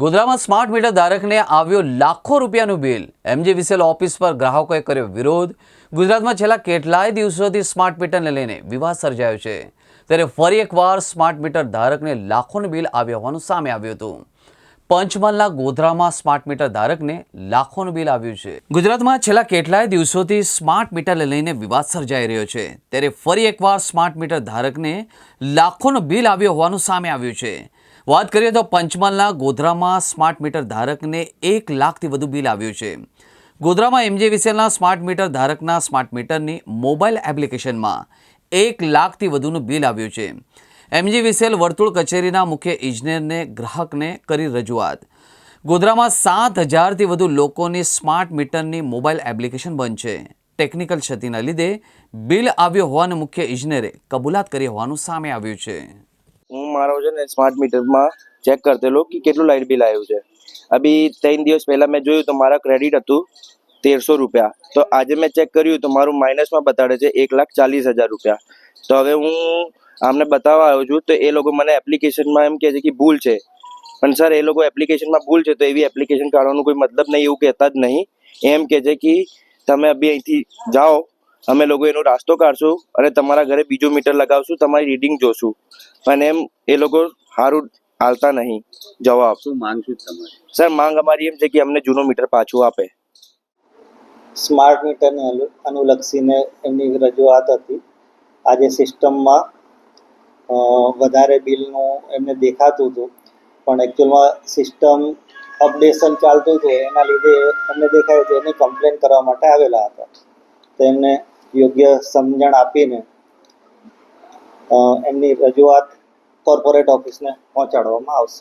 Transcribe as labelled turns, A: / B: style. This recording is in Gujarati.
A: ગોધરામાં સ્માર્ટ મીટર ધારકને આવ્યો લાખો રૂપિયાનું બિલ. એમજીવીસીએલ ઓફિસ પર ગ્રાહકોએ કર્યો વિરોધ. ગુજરાતમાં છેલ્લા કેટલાય દિવસોથી સ્માર્ટ મીટરને લઈને વિવાદ સર્જાયો છે. ત્યારે ફરી એકવાર સ્માર્ટ મીટર ધારકને લાખોનું બિલ આવ્યું હોવાનું સામે આવ્યું હતું. પંચમહાલના ગોધરામાં સ્માર્ટ મીટર ધારકને લાખોનું બિલ આવ્યું છે. ગુજરાતમાં છેલ્લા કેટલાય દિવસોથી સ્માર્ટ મીટરને લઈને વિવાદ સર્જાઈ રહ્યો છે. ત્યારે ફરી એકવાર સ્માર્ટ મીટર ધારકને લાખોનું બિલ આવ્યું હોવાનું સામે આવ્યું છે. વાત કરીએ તો પંચમહાલના ગોધરામાં સ્માર્ટ મીટર ધારકને એક લાખથી વધુ બિલ આવ્યું છે. ગોધરામાં એમજેવીસીએલના સ્માર્ટ મીટર ધારકના સ્માર્ટ મીટરની મોબાઈલ એપ્લિકેશનમાં એક લાખથી વધુનું બિલ આવ્યું છે. એમજીવીસીએલ વર્તુળ કચેરીના મુખ્ય ઇજનેરને, ગ્રાહકને કરી રજૂઆત. ગોધરામાં સાત હજારથી વધુ લોકોની સ્માર્ટ મીટરની મોબાઈલ એપ્લિકેશન બંધ છે. ટેકનિકલ ક્ષતિના લીધે બિલ આવ્યો હોવાનું મુખ્ય ઇજનેરે કબૂલાત કરી હોવાનું સામે આવ્યું છે.
B: મારો છે ને સ્માર્ટ મીટરમાં ચેક કરતેલો કે કેટલું લાઇટ બિલ આવ્યું છે. અભી ત્રણ દિવસ પહેલાં મેં જોયું તો મારા ક્રેડિટ હતું તેરસો રૂપિયા. તો આજે મેં ચેક કર્યું તો મારું માઇનસમાં બતાડે છે એક લાખ ચાલીસ હજાર રૂપિયા. તો હવે હું આમને બતાવવા આવ્યો છું તો એ લોકો મને એપ્લિકેશનમાં એમ કહે છે કે ભૂલ છે. પણ સર એ લોકો એપ્લિકેશનમાં ભૂલ છે તો એવી એપ્લિકેશન કાઢવાનો કોઈ મતલબ નહીં, એવું કહેતા જ નહીં. એમ કહે છે કે તમે અભી અહીંથી જાઓ અમે લોકો એનો રાસ્તો કાઢશું અને તમારા ઘરે બીજું મીટર લગાવશું તમારી રીડિંગ જોશું. અને એમ એ લોકો સારું હાલતા નહીં. જવાબ
C: શું માંગ છું તમારી?
B: સર માંગ અમારી એમ છે કે અમને જૂનું મીટર પાછું આપે.
D: સ્માર્ટ મીટરને અનુલક્ષીને એમની રજૂઆત હતી. આજે સિસ્ટમમાં વધારે બિલનું એમને દેખાતું હતું. પણ એકચ્યુઅલમાં સિસ્ટમ અપડેશન ચાલતું હતું. એના લીધે એમને દેખાયું હતું એની કમ્પ્લેન કરવા માટે આવેલા હતા. તો એમને યોગ્ય સમજણ આપીને એમની રજૂઆત કોર્પોરેટ ઓફિસને પહોંચાડવામાં આવશે.